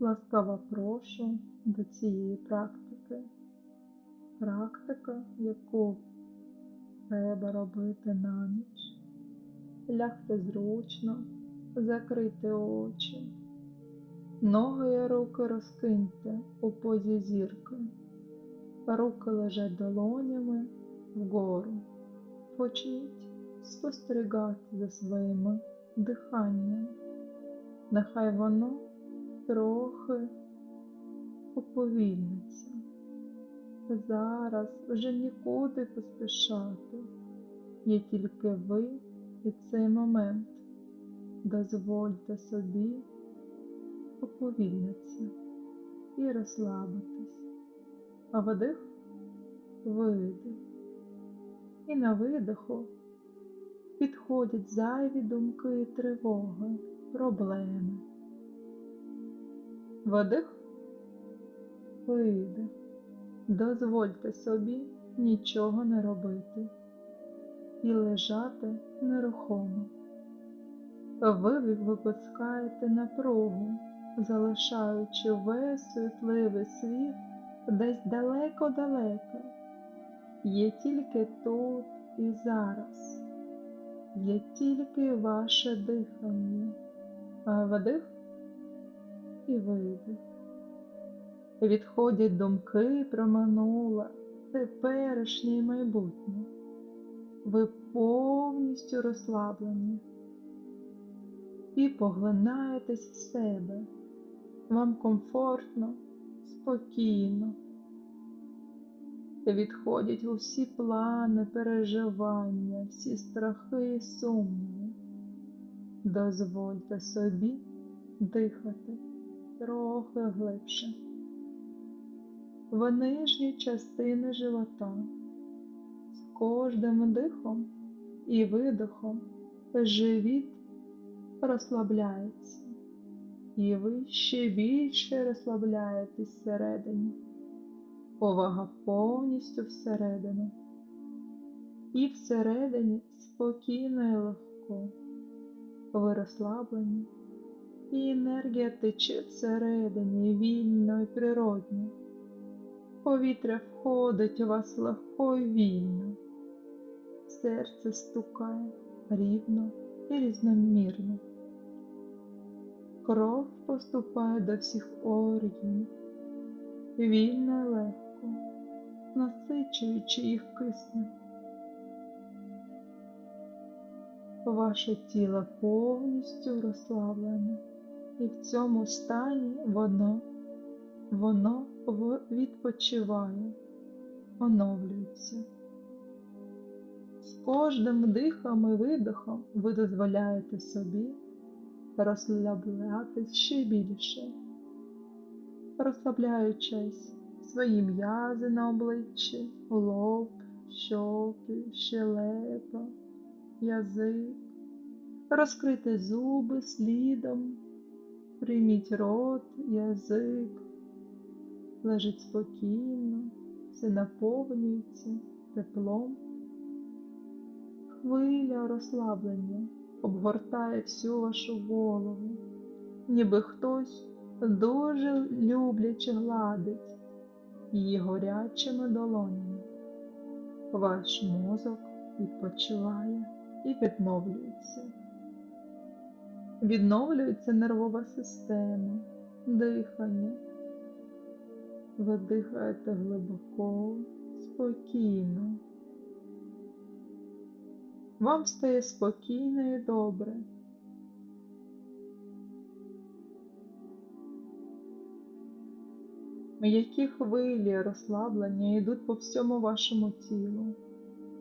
Ласкаво прошу до цієї практики. Практика, яку треба робити на ніч. Лягте зручно, закрийте очі, ноги і руки розкиньте у позі зірки, руки лежать долонями вгору. Почніть спостерігати за своїм диханням. Нехай воно трохи уповільниться. Зараз вже нікуди поспішати, є тільки ви і цей момент. Дозвольте собі уповільнитися і розслабитись, а вдих видих. І на видиху підходять зайві думки і тривоги, проблеми. Видих. Дозвольте собі нічого не робити і лежати нерухомо. Ви випускаєте напругу, залишаючи весь світливий світ десь далеко-далеко. Є тільки тут і зараз, є тільки ваше дихання, а вдих і видих. Відходять думки про минуле, теперішнє і майбутнє. Ви повністю розслаблені і поглинаєтесь в себе. Вам комфортно, спокійно. Відходять усі плани, переживання, всі страхи і сумніви. Дозвольте собі дихати трохи глибше в нижні частини живота. З кожним дихом і видихом живіт розслабляється, і ви ще більше розслабляєтесь всередині. Увага повністю всередину. І всередині спокійно і легко. Ви розслаблені, і енергія тече всередині вільно і природньо. Повітря входить у вас легко і вільно, серце стукає рівно і різномірно. Кров поступає до всіх органів, вільно і легко, насичуючи їх киснем. Ваше тіло повністю розслаблене, і в цьому стані воно, воно відпочиває, оновлюється. З кожним дихом і видихом ви дозволяєте собі розслаблятись ще більше, розслабляючись свої м'язи на обличчі, лоб, щоки, щелепа, язик, розкрити зуби слідом, прийміть рот, язик лежить спокійно, все наповнюється теплом. Хвиля розслаблення обгортає всю вашу голову, ніби хтось дуже любляче гладить її горячими долонями. Ваш мозок відпочиває і відновлюється. Відновлюється нервова система, дихання. Ви дихаєте глибоко, спокійно. Вам стає спокійно і добре. М'які хвилі розслаблення йдуть по всьому вашому тілу,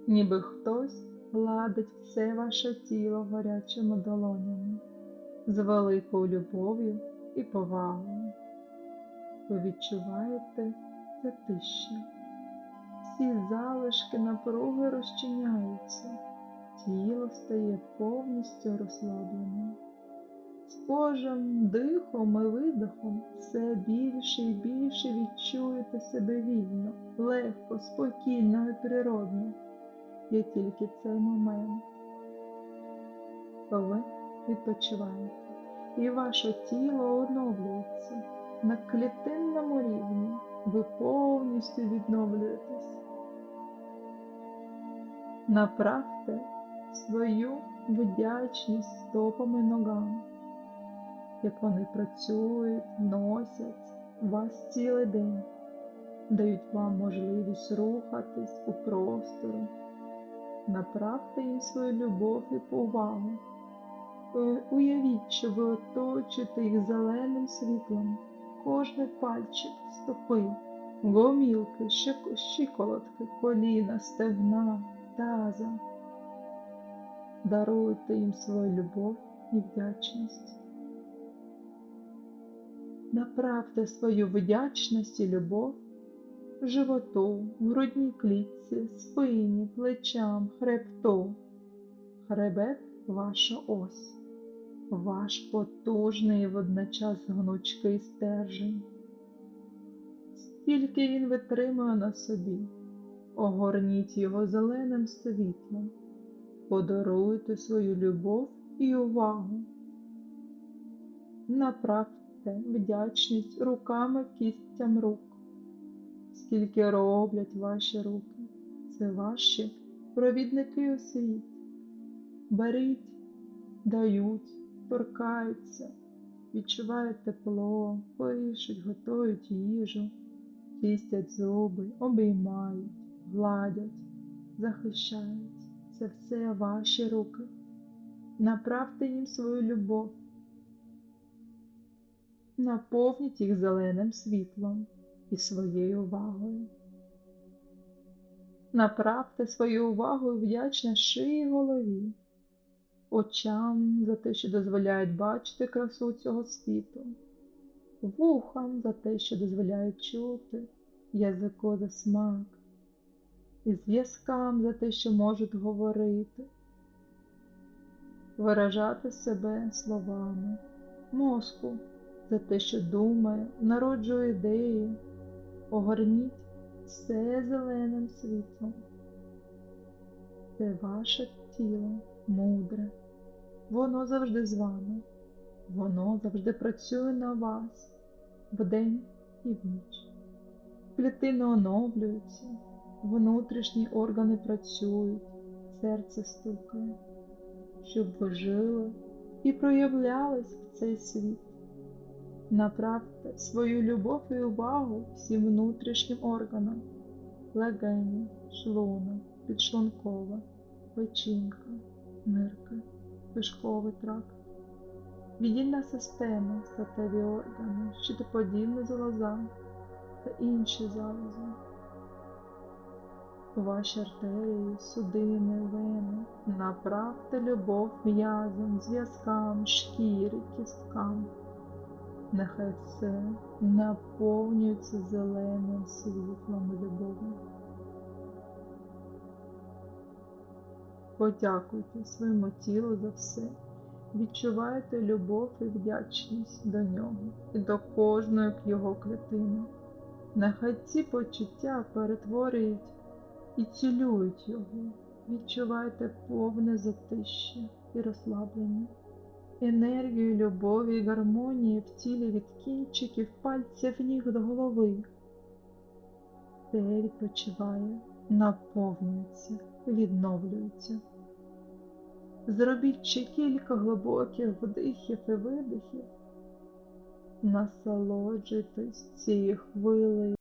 ніби хтось гладить все ваше тіло гарячими долонями з великою любов'ю і повагою ви відчуваєте затища. Всі залишки напруги розчиняються, тіло стає повністю розслабленим. З кожним дихом і видихом все більше і більше відчуєте себе вільно, легко, спокійно і природно. Є тільки цей момент. Ви відпочиваєте, і ваше тіло оновлюється на клітинному рівні ви повністю відновлюєтесь. Направте свою вдячність стопами ногам, як вони працюють, носять вас цілий день, дають вам можливість рухатись у простору. Направте їм свою любов і повагу. Уявіть, що ви оточуєте їх зеленим світлом, кожний пальчик, стопи, гомілки, щик- щиколотки, коліна, стегна, таза. Даруйте їм свою любов і вдячність. Направте свою вдячність і любов животу, грудній клітці, спині, плечам, хребту. Хребет ваша ось, ваш потужний і водночас гнучкий стержень. Скільки він витримує на собі, огорніть його зеленим світлом, подаруйте свою любов і увагу. Направте вдячність руками кістям рук. Скільки роблять ваші руки, це ваші провідники у світ. Беріть, дають, торкаються, відчувають тепло, пишуть, готують їжу, чистять зуби, обіймають, гладять, захищають. Це все ваші руки. Направте їм свою любов. Наповніть їх зеленим світлом і своєю увагою. Направте свою увагу і вдячність шиї голові, очам за те, що дозволяють бачити красу цього світу, вухам за те, що дозволяють чути, язику за смак, і зв'язкам за те, що можуть говорити, виражати себе словами, мозку за те, що думає, народжує ідеї, огорніть все зеленим світлом. Це ваше тіло мудре, воно завжди з вами, воно завжди працює на вас вдень і в ніч. Клітини оновлюються, внутрішні органи працюють, серце стукає, щоб ви жили і проявлялись в цей світ. Направте свою любов і увагу всім внутрішнім органам, легені, шлунок, підшлункова, печінка, нирки, кишковий тракт, віддільна система, статеві органи, щитоподібна залоза та інші залози. Ваші артерії, судини, вени, направте любов м'язам, зв'язкам, шкірі, кісткам. Нехай все наповнюється зеленим світлом любові. Подякуйте своєму тілу за все. Відчувайте любов і вдячність до нього і до кожної його клітини. Нехай ці почуття перетворюють і цілюють його. Відчувайте повне затище і розслаблення енергію любові і гармонії в тілі від кінчиків пальців ніг до голови. Все відпочиває, наповнюється, відновлюється. Зробіть ще кілька глибоких вдихів і видихів. Насолоджуйтесь цією хвилею